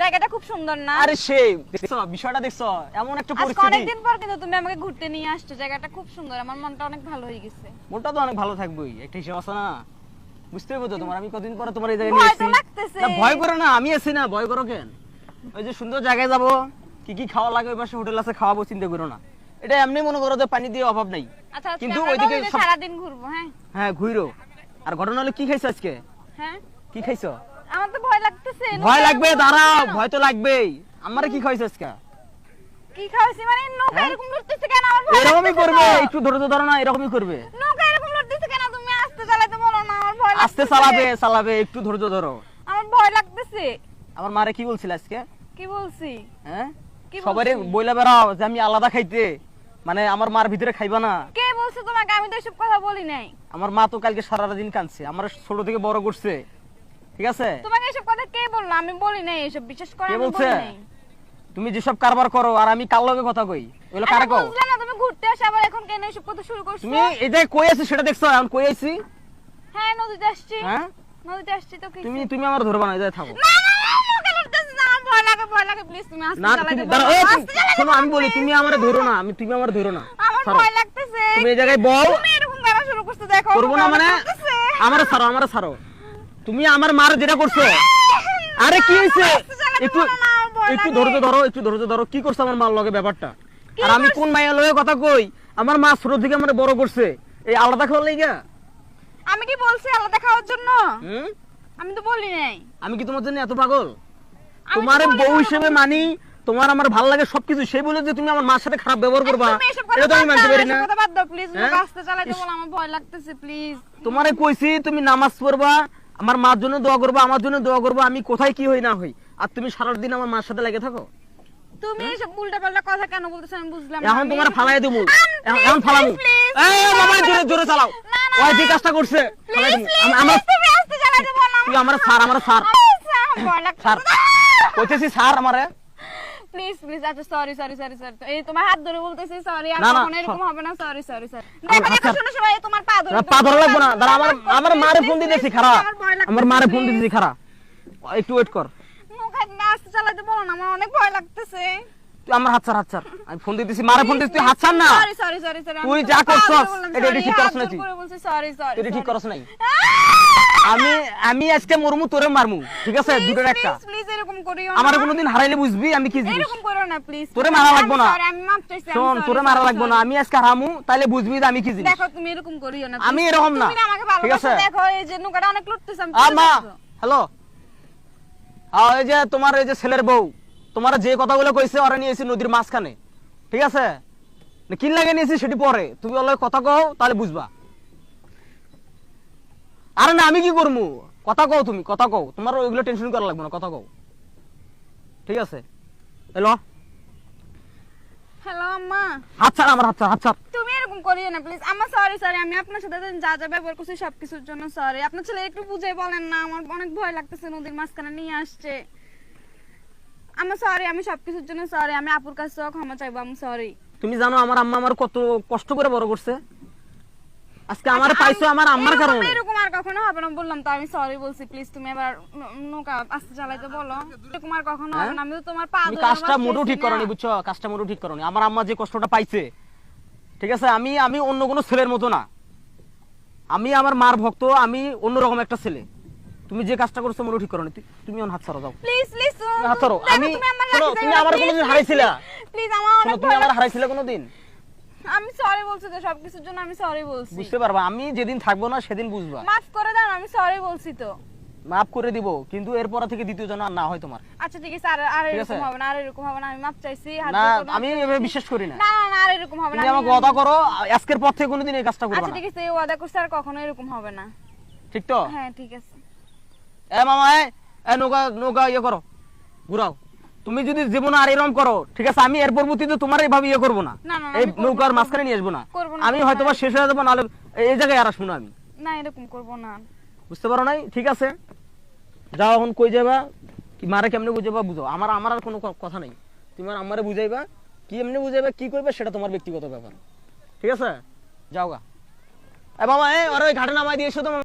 জায়গাটা খুব সুন্দর না? আরে সেই দেখছ বিষয়টা দেখছ এমন একটা আজকে পরিস্থিতি। অনেকদিন পর কিন্তু তুমি আমাকে ঘুরতে নিয়ে আসছো জায়গাটা খুব সুন্দর আমার মনটা অনেক ভালো হয়ে গেছে। মনটা তো অনেক ভালো থাকবেই একটা হিসাব আছে না? বুঝতে হবে তো তোমার আমি কতদিন পরে তোমার এই জায়গায় নিয়ে এসেছি। না ভয় করো না আমি আছি না ভয় করো কেন? ওই যে সুন্দর জায়গায় যাব কি কি খাওয়া লাগে ওই পাশে হোটেল আছে খাওয়াবো চিন্তা করো না। এটা এমনি মনে করো যে পানি দিয়ে অভাব নাই। আচ্ছা কিন্তু ওইদিকে সব- সারাদিন ঘুরবো হ্যাঁ? হ্যাঁ ঘুরো। আর ঘটনা হলো কি খাইছো আজকে? হ্যাঁ? কি খাইছো? আমার তো ভয় লাগতেছে ভয় লাগবে দাঁড়াও ভয় তো লাগবেই। আমারে কি আজকে? কি মানে নৌকা হ্যাঁ? এরকম লড়তেছে কেন? আমার ভয় এরকমই করবে। একটু ধৈর্য ধরো না এরকমই করবে। নৌকা এরকম লড়তেছে কেন? তুমি আস্তে চালাতে বলো না আমার ভয় আস্তে চালাবে চালাবে একটু ধৈর্য ধরো। আমার ভয় লাগতেছে। আমার মারে কি বলছিল আজকে? কি বলছি? হ্যাঁ? সবারে বইলা বেড়াও যে আমি আলাদা খাইতে। মানে আমার মার ভিতরে খাইবা না। কে বলছে তোমাকে? আমি তো এসব কথা বলি নাই। আমার মা তো কালকে সারা দিন কাঁদছে আমার ছোট থেকে বড় করছে। ঠিক আছে? তোমাকে এসব কথা কে বলল? আমি বলি নাই এসব বিশ্বাস করে আমি বলি নাই। তুমি যেসব কারবার করো আর আমি কার লগে কথা কই? ওগুলো কারে কও? বুঝলাম না তুমি ঘুরতে আসে আবার এখন কেন এসব কথা শুরু করছ? তুমি এই যে কই আছি সেটা দেখছ এখন কই আছি হ্যাঁ নদীতে আসছি। হ্যাঁ? নদীতে আসছি তো কি তুমি তুমি আমার ধরবা না এই যে থাকো না না আমার ভয় লাগে ভয় লাগে প্লিজ তুমি আস্তে চালাতে দাঁড়াও, এই, শোনো আমি বলি তুমি আমার ধরো না আমি তুমি আমার ধরো না। আমার ছাড়ো। ভয় লাগতেছে। তুমি এই জায়গায় বল। তুমি এরকম করা শুরু করছ দেখো করব না আমার মানে? ভয় আমারে ছাড়ো আমারে ছাড়ো। তুমি আমার মার যেটা করছ? আরে কি হয়েছে একটু একটু। ধৈর্য ধরো একটু ধৈর্য ধরো। কি করছ আমার মার লগে ব্যাপারটা? আর আমি কোন মায়ের লগে কথা কই? আমার মা ছোট থেকে আমার বড় করছে। এই আলাদা খাওয়ার লাইগা আমি কি বলছি আলাদা খাওয়ার জন্য? আমি তো বলি নাই। আমি কি তোমার জন্য এত পাগল? তোমার বউ হিসেবে মানি তোমার আমার ভালো লাগে সবকিছু। সেই বলে যে তুমি আমার মার সাথে খারাপ ব্যবহার করবা। এটা তো আমি মানতে পারি না। কথা বাদ দাও প্লিজ? রাস্তা চালাতে ইস। বলো আমার ভয় লাগতেছে প্লিজ তোমারে কইছি তুমি নামাজ পড়বা আমার মার জন্য দোয়া করব আমার জন্য দোয়া করব আমি কোথায় কি হই না হই? আর তুমি সারাদিন আমার মার সাথে লেগে থাকো। তুমি এসব কথা কেন বলতেছো আমি বুঝলাম এখন তোমার ফালাই দেবো এখন please, এই মামা জোরে জোরে চালাও। ওই যে কাজটা করছে ফালাই দেবো আমার তুমি আস্তে বলো তুই আমার স্যার আমার স্যার। স্যার কইতেছি স্যার আমারে। প্লিজ প্লিজ আচ্ছা সরি সরি সরি সরি এই তোমার হাত ধরে বলতেছি সরি আর কখনো এরকম হবে না সরি সরি সরি দেখো দেখো শোনো তোমার পা ধরে পা ধরা লাগবো না। দাঁড়া আমার আমার মারে ফোন দিতেছি খারাপ আমার মারে ফোন দিতেছি খারাপ একটু ওয়েট কর। মুখ হাত না আস্তে চালাতে বলো না আমার অনেক ভয় লাগতেছে। তুই আমার হাত ছাড় হাত ছাড়। আমি ফোন দিতেছি মারে ফোন দিতেছি তুই হাত ছাড় না। সরি সরি সরি সরি তুই যা করছস, এটা ঠিক করছ না তুই। সরি সরি তুই ঠিক করছ নাই। আমি আমি আজকে মরমু তোরে মারমু ঠিক আছে? দুটোর একটা। প্লিজ করিও না। আমার কোনোদিন হারাইলে বুঝবি? আমি কি জিনিস? এরকম করো না প্লিজ তোরে মারা লাগবো না। আমি মাপ চাইছি আমি শোন তোরে মারা লাগবো না। আমি আজকে হারামু তাইলে বুঝবি যে আমি কি জিনিস। দেখো তুমি এরকম করিও না আমি এরকম না। তুমি আমাকে ভালোবাসো? দেখো এই যে নৌকাটা অনেক লুটতেছে আমি আ মা হ্যালো। হ্যাঁ এই যে তোমার এই যে ছেলের বউ তোমার যে কথাগুলো কইছে ওরা নিয়েছি নদীর মাঝখানে ঠিক আছে? না কিন লাগে নিয়েছি সেটি পরে। তুমি ওর কথা কও তাহলে বুঝবা। আরে না আমি কি করমু? কথা কও তুমি কথা কও। তোমার ওইগুলো টেনশন করা লাগবে না কথা কও। ঠিক আছে? এলো? হ্যালো আম্মা। হাত ছাড় আমার হাত ছাড় হাত ছাড়। তুমি এরকম করিও না প্লিজ আমার সরি সরি আমি আপনার সাথে যা যা ব্যবহার করছি সবকিছুর জন্য সরি আপনার ছেলে একটু বুঝে বলেন না আমার অনেক ভয় লাগতেছে নদীর মাঝখানে নিয়ে আসছে। আমার সরি আমি সবকিছুর জন্য সরি আমি আপুর কাছেও ক্ষমা চাইব আমি সরি তুমি জানো আমার আম্মা আমার কত কষ্ট করে বড় করছে। আজকে আমার পাইছো আমার আম্মার কারণে। এরকম আর কখনো হবে না বললাম তো আমি সরি বলছি প্লিজ তুমি এবার নৌকা আস্তে চালাইতে বলো। এরকম আর কখনো হবে না আমি তো তোমার পা ধরে কাজটা আমার ঠিক করনি বুঝছ? কাজটা মোটেও ঠিক করনি। আমার আম্মা যে কষ্টটা পাইছে ঠিক আছে? আমি আমি অন্য কোনো ছেলের মতো না। আমি আমার মার ভক্ত আমি অন্যরকম একটা ছেলে। তুমি যে কাজটা করছ মোটেও ঠিক করনি। তুমি এখন হাত ছাড়ো যাও। প্লিজ প্লিজ হাত ছাড়ো। আমি তুমি আমার কোনোদিন হারাইছিলা। প্লিজ আমার তুমি আমার। হারাইছিলা কোনোদিন? আমি সরি বলছি তো সবকিছুর জন্য আমি সরি বলছি। বুঝতে পারবা আমি যেদিন থাকব না সেদিন বুঝবা। মাফ করে দাও আমি সরি বলছি তো। মাফ করে দিব কিন্তু এরপর থেকে দ্বিতীয় জন আর না হয় তোমার। আচ্ছা ঠিক আছে আর আর এরকম হবে না আর এরকম হবে না আমি মাপ চাইছি না আমি। এভাবে বিশ্বাস করি না। না না না আর এরকম হবে না তুমি আমাকে ওয়াদা করো আজকের পর থেকে কোনোদিন এই কাজটা করবে আচ্ছা ঠিক আছে এই ওয়াদা করছি আর কখনো এরকম হবে না। ঠিক তো? হ্যাঁ ঠিক আছে। এ মামা এ এ নৌকা নৌকা ইয়ে করো ঘুরাও। তুমি যদি জীবনে আর এরকম করো ঠিক আছে আমি এর পরবর্তীতে তোমার এইভাবে ইয়ে করব না। এই নৌকার মাঝখানে নিয়ে আসব না। আমি হয়তো শেষ হয়ে যাব নাহলে এই জায়গায় আর আসব না আমি। না এরকম করব না। বুঝতে পারো নাই? ঠিক আছে। যাও এখন কই যাবা কি মারে কেমনে বুঝাবা বুঝো। আমার আমার আর কোনো কথা নেই। তুমি আর আমারে বুঝাইবা কি এমনি বুঝাইবা কি করবে সেটা তোমার ব্যক্তিগত ব্যাপার। ঠিক আছে? যাও গা। এ বাবা এ ওর ওই ঘাটে নামাই দিয়ে এসো তো।